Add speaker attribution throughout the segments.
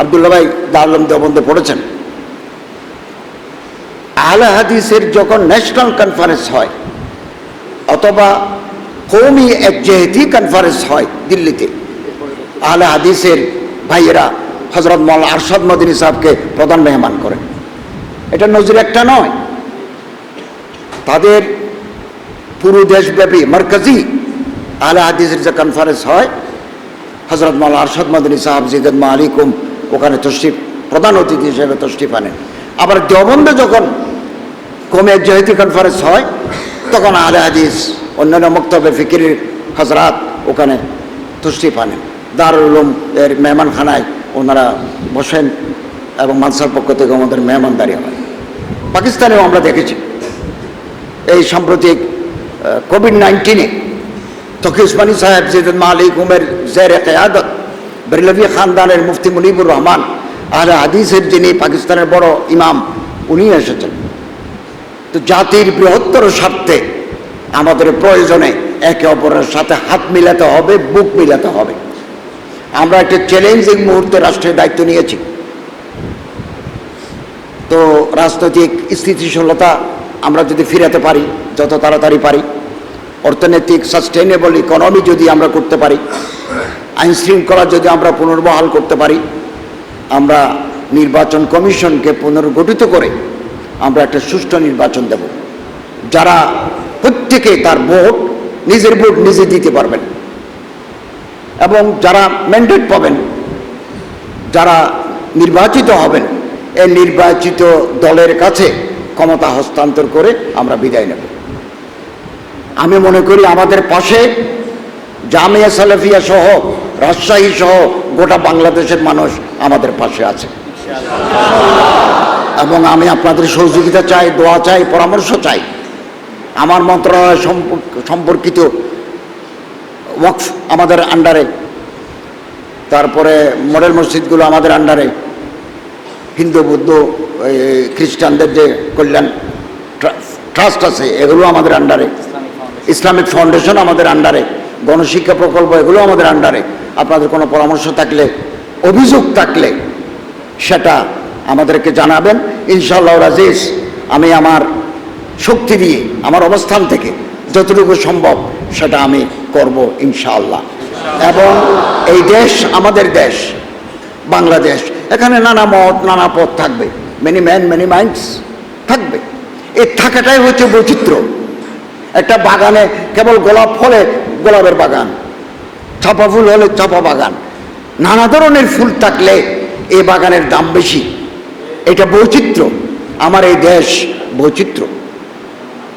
Speaker 1: আবদুল্লা ভাই দারুলম দেবন্দে পড়েছেন। আহলে হাদিসের যখন ন্যাশনাল কনফারেন্স হয়, অথবা কৌমি একজেহেতি কনফারেন্স হয় দিল্লিতে, আহলে হাদিসের ভাইয়েরা হজরত মল আরশাদ মদিনী সাহেবকে প্রধান মেহমান করেন। এটা নজির একটা নয়। তাদের পুরো দেশব্যাপী মার্কাজি আহলে হাদিসের যে কনফারেন্স হয় হজরত মাল আরশাদ মদিনী সাহেব জিদত আলিকুম ওখানে তশরিফ, প্রধান অতিথি হিসেবে তশরিফ আনেন আবার দেওবন্দে যখন কমে জহিতি কনফারেন্স হয়, তখন আহলে হাদিস, অন্যান্য মক্তব্য ফিকিরের হজরাত ওখানে তশরিফ আনেন দারুল উলুম এর মেহমানখানায় ওনারা বসেন এবং মানসার পক্ষ থেকে আমাদের মেহমানদারি হয়। পাকিস্তানেও আমরা দেখেছি। এই সাম্প্রতিক কোভিড নাইন্টিনে তকি উসমানী সাহেব জিদুল মালিক উমের জের কেয়াদত বেরলভি খানদানের মুফতি মুনিবুর রহমান আর হাদিসের যিনি পাকিস্তানের বড় ইমাম উনি এসেছেন। তো জাতির বৃহত্তর স্বার্থে আমাদের প্রয়োজনে একে অপরের সাথে হাত মিলাতে হবে, বুক মিলাতে হবে। আমরা একটা চ্যালেঞ্জিং মুহূর্তে রাষ্ট্রের দায়িত্ব নিয়েছি। তো রাজনৈতিক স্থিতিশীলতা আমরা যদি ফিরাতে পারি, যত তাড়াতাড়ি পারি, অর্থনৈতিক সাস্টেনেবল ইকোনমি যদি আমরা করতে পারি আইন শৃঙ্খলা যদি আমরা পুনর্বহাল করতে পারি, আমরা নির্বাচন কমিশনকে পুনর্গঠিত করে আমরা একটা সুষ্ঠু নির্বাচন দেব। যারা প্রত্যেকে তার ভোট, নিজের ভোট নিজে দিতে পারবেন। এবং যারা ম্যান্ডেট পাবেন, যারা নির্বাচিত হবেন, এই নির্বাচিত দলের কাছে ক্ষমতা হস্তান্তর করে আমরা বিদায় নেব। আমি মনে করি আমাদের পাশে জামিয়া সালেফিয়া সহ রাজশাহী সহ গোটা বাংলাদেশের মানুষ আমাদের পাশে আছে। এবং আমি আপনাদের সহযোগিতা চাই দোয়া চাই পরামর্শ চাই। আমার মন্ত্রণালয় সম্পর্ক- সম্পর্কিত ওয়াকফ আমাদের আন্ডারে তারপরে মডেল মসজিদগুলো আমাদের আন্ডারে হিন্দু বৌদ্ধ খ্রিস্টানদের যে কল্যাণ ট্রাস্ট আছে এগুলো আমাদের আন্ডারে ইসলামিক ফাউন্ডেশন আমাদের আন্ডারে গণশিক্ষা প্রকল্প, এগুলো আমাদের আন্ডারে আপনাদের কোনো পরামর্শ থাকলে, অভিযোগ থাকলে, সেটা আমাদেরকে জানাবেন। ইনশাআল্লাহ রাজিজ আমি আমার শক্তি দিয়ে, আমার অবস্থান থেকে যতটুকু সম্ভব সেটা আমি করব ইনশাআল্লাহ। এবং এই দেশ আমাদের দেশ, বাংলাদেশ, এখানে নানা মত, নানা পথ থাকবে। মেনি ম্যান মেনি মাইন্ডস থাকবে। এই থাকাটাই হচ্ছে বৈচিত্র্য। একটা বাগানে কেবল গোলাপ ফলে গোলাপের বাগান, চাপা ফুল হলে চাপা বাগান। নানা ধরনের ফুল থাকলে এই বাগানের দাম বেশি। এটা বৈচিত্র্য, আমার এই দেশ বৈচিত্র্য।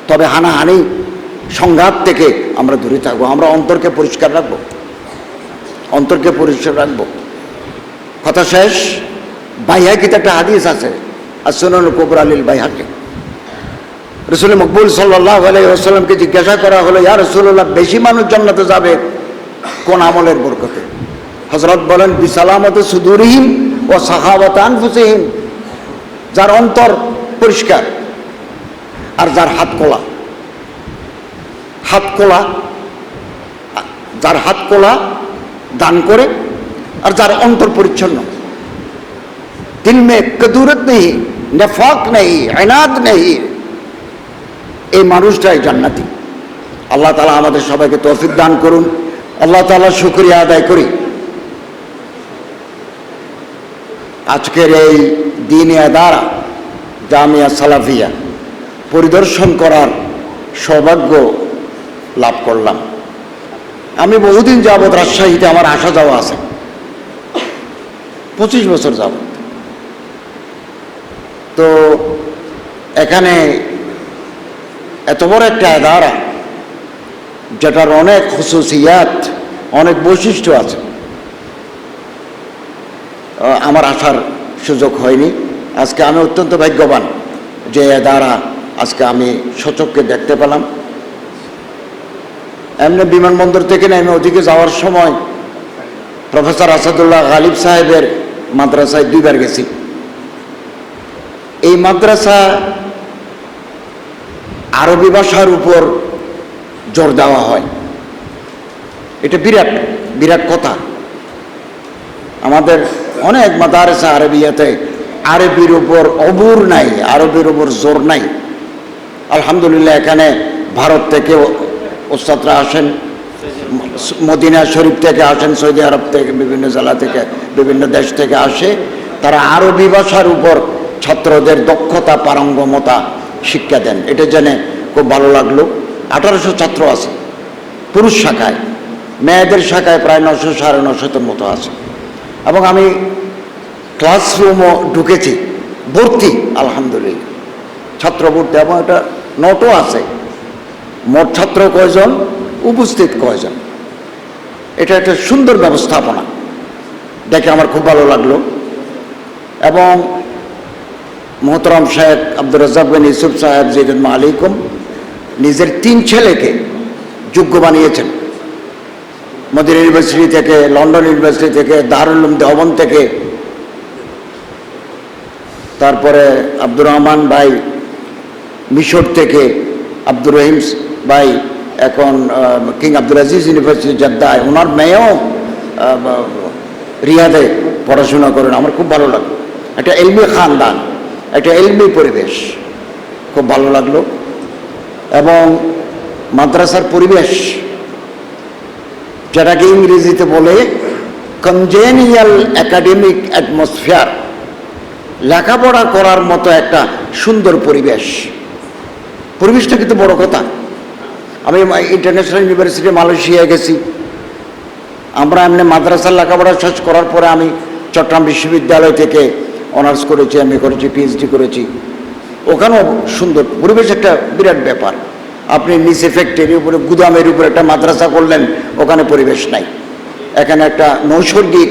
Speaker 1: তবে হানাহানি, সংঘাত থেকে আমরা দূরে থাকব, আমরা অন্তরকে পরিষ্কার রাখব। অন্তরকে পরিষ্কার রাখব। কথা শেষ? বাইহাকিতে একটা হাদিস আছে আর সোনাল কোবর আলীল বাইহাকে। রসুল মকবুল সাল্লাহ আলাইসাল্লামকে জিজ্ঞাসা করা হলো, ইয়া রসুল্লাহ বেশি মানুষ জান্নাতে যাবে কোন আমলের বরকতে? হজরত বলেন বিসালামতে সুদুরহীন ও সাহাবত আনফুসিহীন যার অন্তর পরিষ্কার আর যার হাত কোলা হাত কোলা যার হাত কোলা দান করে আর যার অন্তর পরিচ্ছন্ন। দিল মে কদুরত নেই, নেফাক নেই, এনাদ নেই এই মানুষটাই জান্নাতি। আল্লাহ তালা আমাদের সবাইকে তৌফিক দান করুন। আল্লাহ তালা শুক্রিয়া আদায় করি। আজকের এই দিনে দ্বারা জামিয়া সালাফিয়া পরিদর্শন করার সৌভাগ্য লাভ করলাম। আমি বহুদিন যাবৎ রাজশাহীতে আমার আসা যাওয়া আছে। পঁচিশ বছর যাবৎ। তো এখানে এত বড় একটা আদারা যেটার অনেক খুশুসিয়াত অনেক বৈশিষ্ট্য আছে। আমার আসার সুযোগ হয়নি। আজকে আমি অত্যন্ত ভাগ্যবান যে দ্বারা আজকে আমি সচককে দেখতে পেলাম। এমনি বিমানবন্দর থেকে নেমে ওদিকে যাওয়ার সময় প্রফেসর আসাদুল্লাহ গালিব সাহেবের মাদ্রাসায় দুইবার গেছি। এই মাদ্রাসা আরবি ভাষার উপর জোর দেওয়া হয়। এটা বিরাট বিরাট কথা। আমাদের অনেক মাদারেসা আরবিয়াতে আরবির উপর অবুর নাই, আরবির উপর জোর নাই। আলহামদুলিল্লাহ, এখানে ভারত থেকে ওস্তাদরা আসেন, মদিনা শরীফ থেকে আসেন, সৌদি আরব থেকে, বিভিন্ন জেলা থেকে, বিভিন্ন দেশ থেকে আসে। তারা আরবি ভাষার উপর ছাত্রদের দক্ষতা, পারঙ্গমতা শিক্ষা দেন। এটা জেনে খুব ভালো লাগল। আঠারোশো ছাত্র আছে, পুরুষ শাখায়। মেয়েদের শাখায় প্রায় নশো সাড়ে নশোর মতো আছে। এবং আমি ক্লাসরুমও ঢুকেছি, ভর্তি, আলহামদুলিল্লাহ। ছাত্র ভর্তি, এবং এটা নোটও আছে। মোট ছাত্র কয়জন? উপস্থিত কয়জন? এটা একটা সুন্দর ব্যবস্থাপনা। দেখে আমার খুব ভালো লাগল। এবং মোহতরম সাহেব আব্দুর রাজাক বিন ইউসুফ সাহেব জিদুল আলিকুম নিজের তিন ছেলেকে যোগ্য বানিয়েছেন। মদিনা ইউনিভার্সিটি থেকে, লন্ডন ইউনিভার্সিটি থেকে দারুল উলুম দেওবন থেকে। তারপরে আব্দুর রহমান ভাই মিশর থেকে, আব্দুর রহিম ভাই এখন কিং আব্দুল আজিজ ইউনিভার্সিটি জেদ্দায় ওনার মেয়েও রিয়াদে পড়াশোনা করেন। আমার খুব ভালো লাগল একটা এলমি খানদান। একটা এলমি পরিবেশ। খুব ভালো লাগল। এবং মাদ্রাসার পরিবেশ, যেটাকে ইংরেজিতে বলে কনজেনিয়াল একাডেমিক অ্যাটমসফিয়ার লেখাপড়া করার মতো একটা সুন্দর পরিবেশ। পরিবেশটা কিন্তু বড় কথা। আমি ইন্টারন্যাশনাল ইউনিভার্সিটি মালয়েশিয়ায় গেছি। আমরা এমনি মাদ্রাসার লেখাপড়া শেষ করার পরে আমি চট্টগ্রাম বিশ্ববিদ্যালয় থেকে অনার্স করেছি, এম করেছি, পিএইচডি করেছি। ওখানেও সুন্দর পরিবেশ একটা বিরাট ব্যাপার। আপনি নিচে ফ্যাক্টরি উপরে, গুদামের উপরে একটা মাদ্রাসা করলেন, ওখানে পরিবেশ নাই। এখানে একটা নৈসর্গিক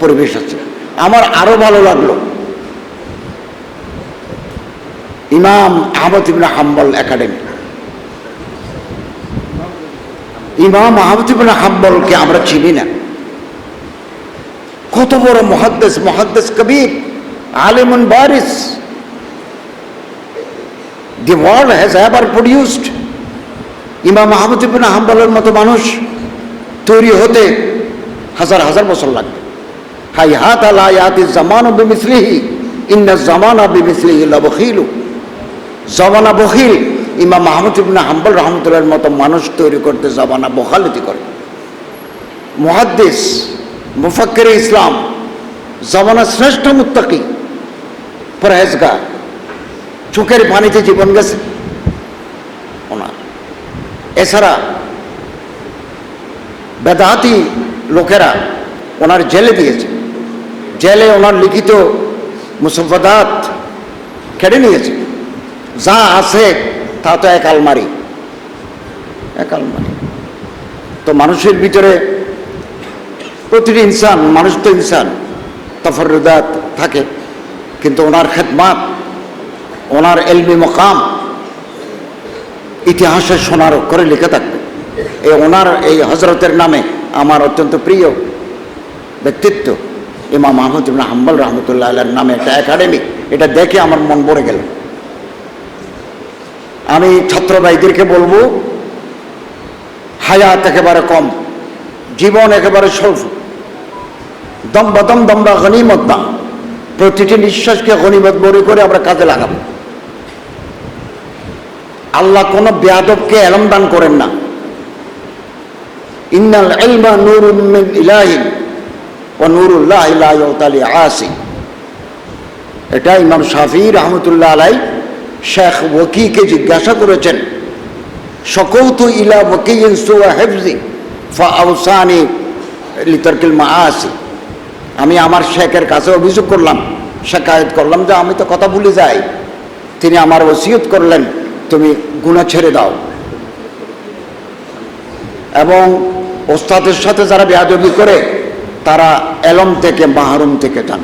Speaker 1: পরিবেশ আছে। আমার আরও ভালো লাগল। ইমাম আহমদ ইবনে হাম্বল একাডেমি। ইমাম আহমদ ইবনে হাম্বলকে আমরা চিনি না। কত বড় মহাদ্দেশ মহাদ্দেশ কবির। আলিমুন বারিস the world has ever produced Imam Ahmad ibn মতো মানুষ তৈরি হতে হাজার হাজার বছর লাগবে। হাই হাত আলা ইয়াতি জামান বিমিসলিহি, ইন্না জামানা বিমিসলিহি লবখিলু। জমানা বখিল, ইমাম মাহমুদ ইবনে রহমতুল্লাহর মতো মানুষ তৈরি করতে জমানা বহালতি করে। মুহাদ্দিস, মুফাক্কির ইসলাম, জমানা শ্রেষ্ঠ মুত্তাকি। পরহেজগার চোখের পানিতে জীবন গেছে। ওনার। এছাড়া বেদাহাতি লোকেরা ওনার জেলে দিয়েছে। জেলে ওনার লিখিত মুসফদাত কেড়ে নিয়েছে। যা আছে তা তো এক আলমারি। এক আলমারি। তো মানুষের ভিতরে প্রতিটি ইনসান, মানুষ তো ইনসান তফরুদাত থাকে। কিন্তু ওনার খেদমাত, ওনার এলমি মকাম ইতিহাসে সোনার অক্ষরে লিখে থাকবে। এই ওনার এই হজরতের নামে আমার অত্যন্ত প্রিয় ব্যক্তিত্ব ইমাম আহমদ ইবনে হাম্বল রহমতুল্লাহ আল্লাহর নামে একটা একাডেমি। এটা দেখে আমার মন ভরে গেল। আমি ছাত্র ভাইদেরকে বলব, হায়াত একেবারে কম, জীবন একেবারে স্বল্প দম্বা দম দম্বা গনিমত দাম প্রতিটি নিঃশ্বাসকে গনিমত মনে করে আমরা কাজে লাগাবো। আল্লাহ কোনো বেয়াদবকে এলম দান করেন না। ইন্নাল ইলমা নূরুন ইলাহিন ও নুরুল্লাহ ইলা ইউতালি আসি এটা ইমাম শাফি রহমতুল্লাহ আলাই শেখ ওকিকে জিজ্ঞাসা করেছেন সকৌত ইলা ওকিন সুয়া হেফজি ফা আউসানি লিতরকিল মাআসি আমি আমার শেখের কাছে অভিযোগ করলাম শেখায়ত করলাম যে আমি তো কথা ভুলে যাই। তিনি আমার ওসিয়ত করলেন, তুমি গুণা ছেড়ে দাও। এবং ওস্তাদের সাথে যারা বেয়াদবি করে, তারা এলম থেকে বাহারুম থেকে যান।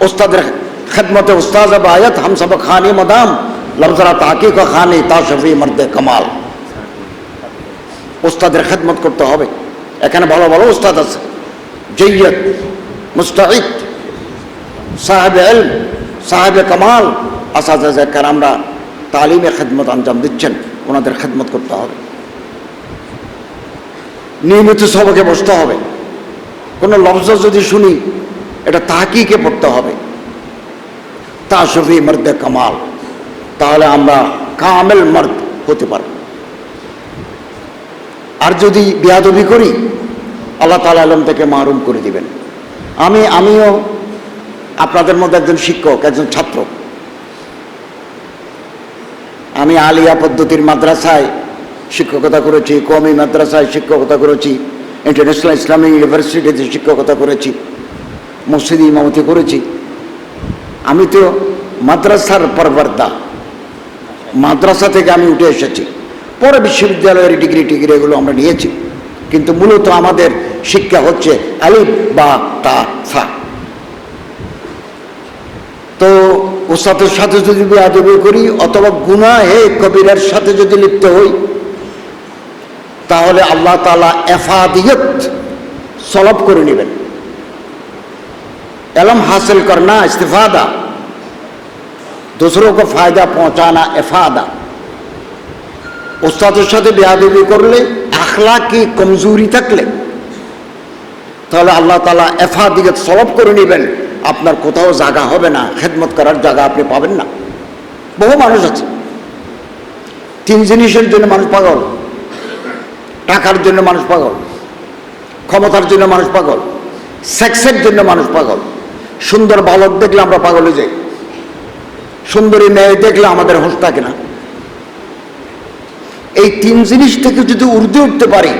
Speaker 1: ওস্তাদের খেদমতে ওস্তাজ আয়াত হামসব খানি মদাম, লফজরা তাকিক খানি তাশফি মর্দে কমাল। ওস্তাদের খেদমত করতে হবে। এখানে ভালো ভালো ওস্তাদ আছে। জৈয়দ মুস্তাহিদ সাহেব এল সাহেব কামাল আসাদ কারামরা তালিমে খেদমত আঞ্জাম দিচ্ছেন ওনাদের খেদমত করতে হবে নিয়মিত সবকে বসতে হবে কোনো লফজ যদি শুনি এটা তাহাকিকে পড়তে হবে তাসফি মর্দে কামাল তাহলে আমরা কামেল মর্দ হতে পারব আর যদি বিয়াদবি করি আল্লাহ তালা আলম থেকে মারুম করে দিবেন। আমি, আমিও আপনাদের মধ্যে একজন শিক্ষক, একজন ছাত্র। আমি আলিয়া পদ্ধতির মাদ্রাসায় শিক্ষকতা করেছি কমি মাদ্রাসায় শিক্ষকতা করেছি, ইন্টারন্যাশনাল ইসলামিক ইউনিভার্সিটিতে শিক্ষকতা করেছি, মসজিদ ইমামতি করেছি। আমি তো মাদ্রাসার পরবর্দা মাদ্রাসা থেকে আমি উঠে এসেছি। পরে বিশ্ববিদ্যালয়ের ডিগ্রি টিগ্রি এগুলো আমরা নিয়েছি। কিন্তু মূলত আমাদের শিক্ষা হচ্ছে আলিফ বা তা ফা তো ওসাদের সাথে যদি বেয়াদবি করি অথবা গুনা হে কবিরের সাথে যদি লিপ্ত হই তাহলে আল্লাহ তালা এফাদিয়ত সলভ করে নেবেন एलम हासिल करना इस्तीफादा दूसरों को फायदा पहुंचाना इफादा উস্তাদের সাথে বেয়াদবি করলে আখলা কি কমজোরি থাকলে তাহলে আল্লাহ তালা এফা দিকে সলভ করে নেবেন। আপনার কোথাও জায়গা হবে না, খেদমত করার জায়গা আপনি পাবেন না। বহু মানুষ আছে। তিন জিনিসের জন্য মানুষ পাগল, টাকার জন্য মানুষ পাগল, ক্ষমতার জন্য মানুষ পাগল, সেক্সের জন্য মানুষ পাগল। সুন্দর বালক দেখলে আমরা পাগলে যাই। সুন্দরী মেয়ে দেখলে আমাদের হোশ থাকে না। এই তিন জিনিস থেকে যদি উর্দে উঠতে পারি,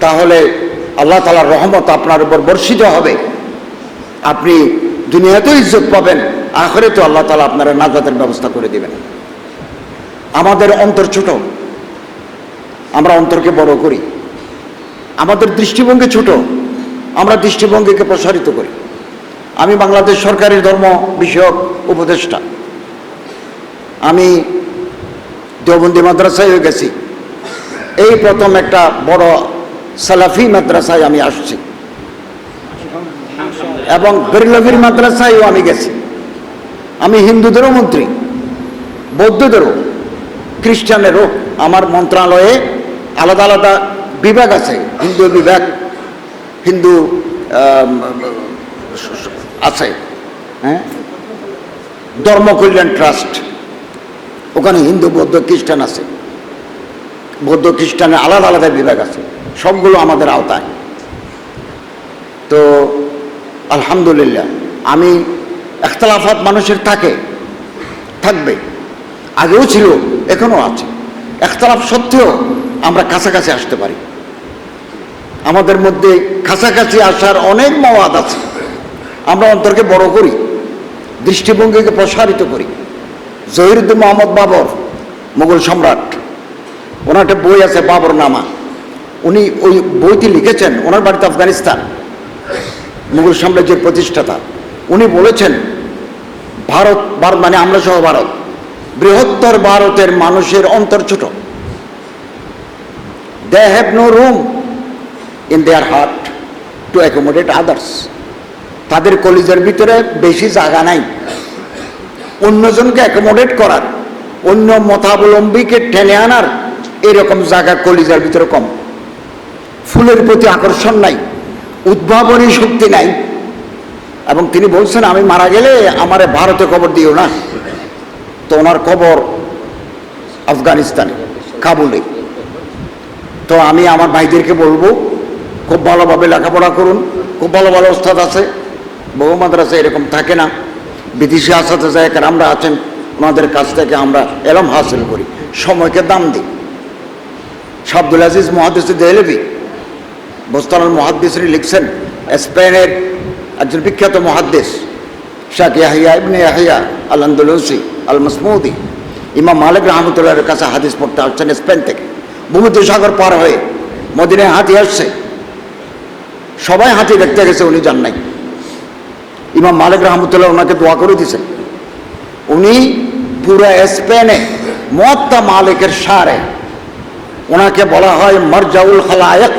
Speaker 1: তাহলে আল্লাহ তালার রহমত আপনার উপর বর্ষিত হবে। আপনি দুনিয়াতেও ইজ্জত পাবেন আখরে তো আল্লাহ তালা আপনার নাজাতের ব্যবস্থা করে দেবেন। আমাদের অন্তর ছোট, আমরা অন্তরকে বড় করি। আমাদের দৃষ্টিভঙ্গি ছোট, আমরা দৃষ্টিভঙ্গিকে প্রসারিত করি। আমি বাংলাদেশ সরকারের ধর্ম বিষয়ক উপদেষ্টা। আমি দেওবন্দি মাদ্রাসায় হয়ে গেছি। এই প্রথম একটা বড় সালাফি মাদ্রাসায় আমি আসছি। এবং বেরলভির মাদ্রাসায়ও আমি গেছি। আমি হিন্দুদেরও মন্ত্রী, বৌদ্ধদেরও, খ্রিস্টানেরও। আমার মন্ত্রণালয়ে আলাদা আলাদা বিভাগ আছে, হিন্দু বিভাগ, হিন্দু আছে হ্যাঁ? ধর্ম কল্যাণ ট্রাস্ট, ওখানে হিন্দু, বৌদ্ধ, খ্রিস্টান আছে। বৌদ্ধ, খ্রিস্টানের আলাদা আলাদা বিভাগ আছে। সবগুলো আমাদের আওতায়। তো, আলহামদুলিল্লাহ, আমি একতলাফাত মানুষের থাকে, থাকবে, আগেও ছিল, এখনও আছে। একতলাফ সত্ত্বেও আমরা কাছাকাছি আসতে পারি। আমাদের মধ্যে কাছাকাছি আসার অনেক মওয়াদ আছে। আমরা অন্তরকে বড় করি, দৃষ্টিভঙ্গিকে প্রসারিত করি। জহিরুদ্দিন মোহাম্মদ বাবর, মুঘল সম্রাট, ওনার একটা বই আছে, বাবর নামা। উনি ওই বইটি লিখেছেন, ওনার বাড়িতে আফগানিস্তান, মুঘল সাম্রাজ্যের প্রতিষ্ঠাতা। উনি বলেছেন, ভারত ভারত মানে আমরা সহ ভারত, বৃহত্তর ভারতের মানুষের অন্তর ছোট। They have no room in their heart to accommodate others তাদের কলিজের ভিতরে বেশি জায়গা নাই। অন্যজনকে অ্যাকোমোডেট করার, অন্য মতাবলম্বীকে টেনে আনার এরকম জায়গা কলিজার ভিতরে কম। ফুলের প্রতি আকর্ষণ নাই, উদ্ভাবনী শক্তি নাই। এবং তিনি বলছেন, আমি মারা গেলে আমার ভারতে কবর দিও না। তো ওনার কবর আফগানিস্তানে, কাবুলে। তো আমি আমার ভাইদেরকে বলব, খুব ভালোভাবে লেখাপড়া করুন, খুব ভালো ভালো ওস্তাদ আছে, বহু মাদ্রাসা এরকম থাকে না। বিদেশি আসাতে যায় আমরা আছেন, ওনাদের কাছ থেকে আমরা এলম হাসিল করি, সময়কে দাম দিই। শাব্দুল আজিজ মহাদিস দেহলেবি বোস্তানুল মহাদ্দিসরি লিখছেন, স্পেনের একজন বিখ্যাত মহাদ্দেশ শাক ইয়াহিয়া ইবনে ইয়াহিয়া আল আন্দোলসি আল মাসমুদি ইমাম মালিক রহমতুল্লাহের কাছে হাদিস পড়তে আসছেন স্পেন থেকে। ভূমধ্য সাগর পার হয়ে মদিনায় হাতি আসছে। সবাই হাতি দেখতে গেছে, উনি যান নাই। ইমাম মালিক রহমতুল্লাহ ওনাকে দোয়া করে দিয়েছেন। উনি পুরো স্পেনে মত্তা মালিকের সারে, ওনাকে বলা হয় মরজাউল খালায়ক।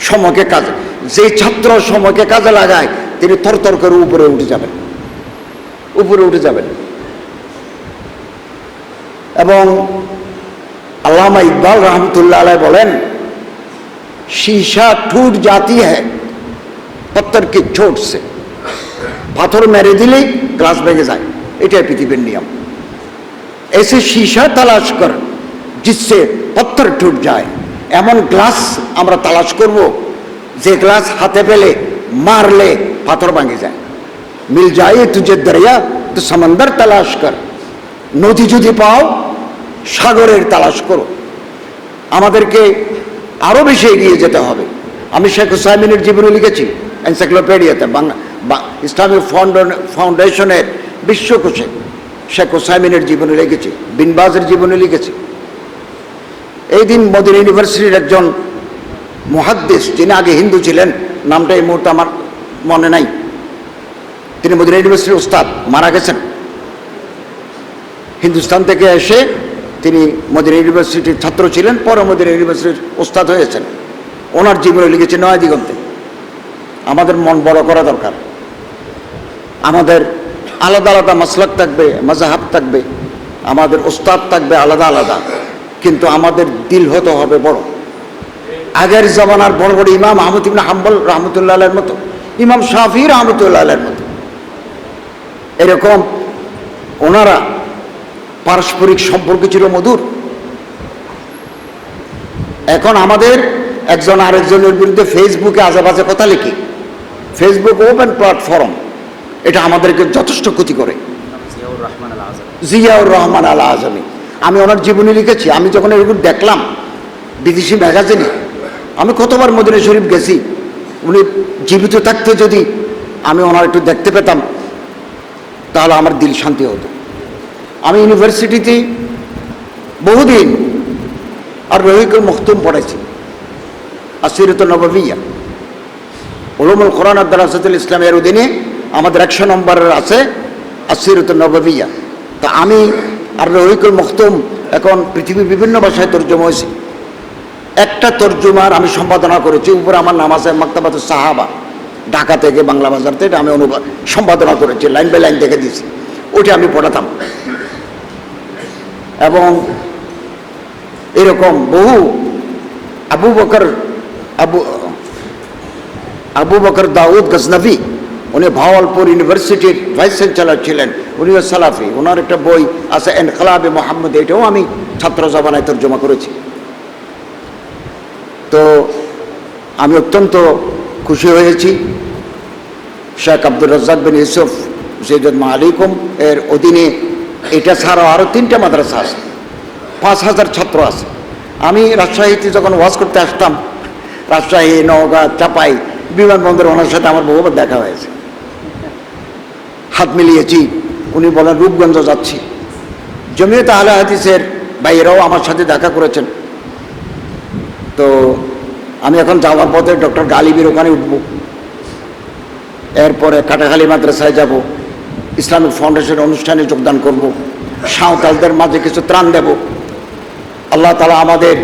Speaker 1: সময়কে কাজে যে ছাত্র সময়কে কাজে লাগায় তিনি থরথর করে উপরে উঠে যাবেন উপরে উঠে যাবেন এবং আল্লামা ইকবাল রহমতুল্লাহ আলাই বলেন शीशा टूट जाती है पत्थर की चोट से পাথর মেরে দিলেই গ্লাস ভেঙে যায় এটাই পৃথিবীর নিয়ম ऐसे शीशा तलाश कर जिससे पत्थर टूट जाए এমন গ্লাস আমরা তালাশ করব, যে গ্লাস হাতে পেলে, মারলে পাথর ভাঙে যায়। মিল যায় তুঝে দরিয়া, তো সমন্দর তালাশ কর। নদী যদি পাও, সাগরের তালাশ করো। আমাদেরকে আরও বেশি এগিয়ে যেতে হবে। আমি শেখ হুসাইমিনের জীবনী লিখেছি, এনসাইক্লোপিডিয়াতে, বাংলা ইসলামিক ফাউন্ড- ফাউন্ডেশনের বিশ্বকোষে। শেখ হুসাইমিনের জীবনী লিখেছি, বিনবাজের জীবনী লিখেছি। এই দিন মদিনা ইউনিভার্সিটির একজন মহাদ্দেশ যিনি আগে হিন্দু ছিলেন, নামটা এই মুহূর্তে আমার মনে নাই। তিনি মদিনা ইউনিভার্সিটির উস্তাদ, মারা গেছেন। হিন্দুস্তান থেকে এসে তিনি মদিনা ইউনিভার্সিটির ছাত্র ছিলেন, পরে মদিনা ইউনিভার্সিটির ওস্তাদ হয়েছেন। ওনার জীবনে লিখেছে নয় দিগন্তে। আমাদের মন বড় করা দরকার। আমাদের আলাদা আলাদা মাসলাক থাকবে মাজাহাব থাকবে, আমাদের ওস্তাদ থাকবে আলাদা আলাদা। কিন্তু আমাদের দিল হতে হবে বড়। আগের জমানার বড় বড় ইমাম আহমদ ইবনে হাম্বল রহমতুল্লাহ আলের মতো ইমাম শাফি রহমতুল্লাহ আলের মতো। এরকম ওনারা পারস্পরিক সম্পর্ক ছিল মধুর। এখন আমাদের একজন আরেকজনের বিরুদ্ধে ফেসবুকে আজে বাজে কথা লিখি। ফেসবুক ওপেন প্ল্যাটফর্ম এটা আমাদেরকে যথেষ্ট ক্ষতি করে। জিয়াউর রহমান আল আজম। আমি ওনার জীবনী লিখেছি। আমি যখন এরকম দেখলাম বিদেশি ম্যাগাজিনে, আমি কতবার মদিনা শরীফ গেছি, উনি জীবিত থাকতে যদি আমি ওনার একটু দেখতে পেতাম, তাহলে আমার দিল শান্তি হতো। আমি ইউনিভার্সিটিতে বহুদিন আর রহিকুল মখতুম পড়েছি আসিরত নববিয়া। উলুমুল কোরআন আদারাসাতুল ইসলামের অধীনে আমাদের একশো নম্বরের আছে আসিরত নববিয়া। তা আমি আর রহিকুল মখতুম এখন পৃথিবীর বিভিন্ন ভাষায় তর্জমা হয়েছে। একটা তর্জমার আমি সম্পাদনা করেছি, উপরে আমার নাম আছে মাক্তাবাত সাহাবা। ঢাকা থেকে বাংলা বাজার থেকে আমি অনুবাদ, সম্পাদনা করেছি, লাইন বাই লাইন দেখে দিয়েছি। ওইটা আমি পড়াতাম। এবং এরকম বহু আবু বকর, আবু আবু বকর দাউদ গজনবী উনি ভাওয়ালপুর ইউনিভার্সিটির ভাইস চ্যান্সেলর ছিলেন। উনিও সালাফি। ওনার একটা বই আছে এনকলাবে মোহাম্মদ, এটাও আমি ছাত্র জবানায় তর্জমা করেছি। তো আমি অত্যন্ত খুশি হয়েছি। শেখ আব্দুর রাজ্জাক বিন ইউসুফ সৈয়দ মালিকুম এর অধীনে এটা ছাড়াও আরও তিনটা মাদ্রাসা আছে। পাঁচ হাজার ছাত্র আছে। আমি রাজশাহীতে যখন ওয়াজ করতে আসতাম, রাজশাহী, নওগাঁ, চাপাই বিমানবন্দর ওনার সাথে আমার বহুবার দেখা হয়েছে। হাত মিলিয়েছি। উনি বলেন, রূপগঞ্জ যাচ্ছি। জমিয়ত আহলে হাদিসের ভাইয়েরাও আমার সাথে দেখা করেছেন। তো আমি এখন যাওয়ার পথে ডক্টর গালিবের ওখানে উঠব। এরপরে কাটাখালী মাদ্রাসায় যাব। ইসলামিক ফাউন্ডেশন অনুষ্ঠানে যোগদান করব। সাঁওতালদের মাঝে কিছু ত্রাণ দেব। আল্লাহ তালা আমাদের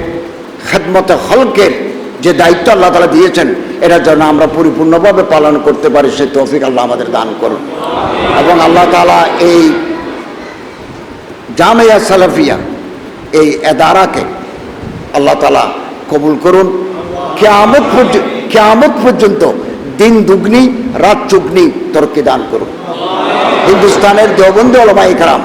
Speaker 1: খেদমতে হলকের যে দায়িত্ব আল্লাহ তালা দিয়েছেন এটা যেন আমরা পরিপূর্ণভাবে পালন করতে পারি সে তৌফিক আল্লাহ আমাদের দান করুন। এবং আল্লাহ তালা এই জামিয়া সালাফিয়া, এই এদারাকে আল্লাহ তালা কবুল করুন। কেয়ামত পর্যন্ত কেয়ামত পর্যন্ত দিন দুগ্নি, রাত চুগ্নি তরকি দান করুন। হিন্দুস্তানের দেওবন্দি ওলমাই কারাম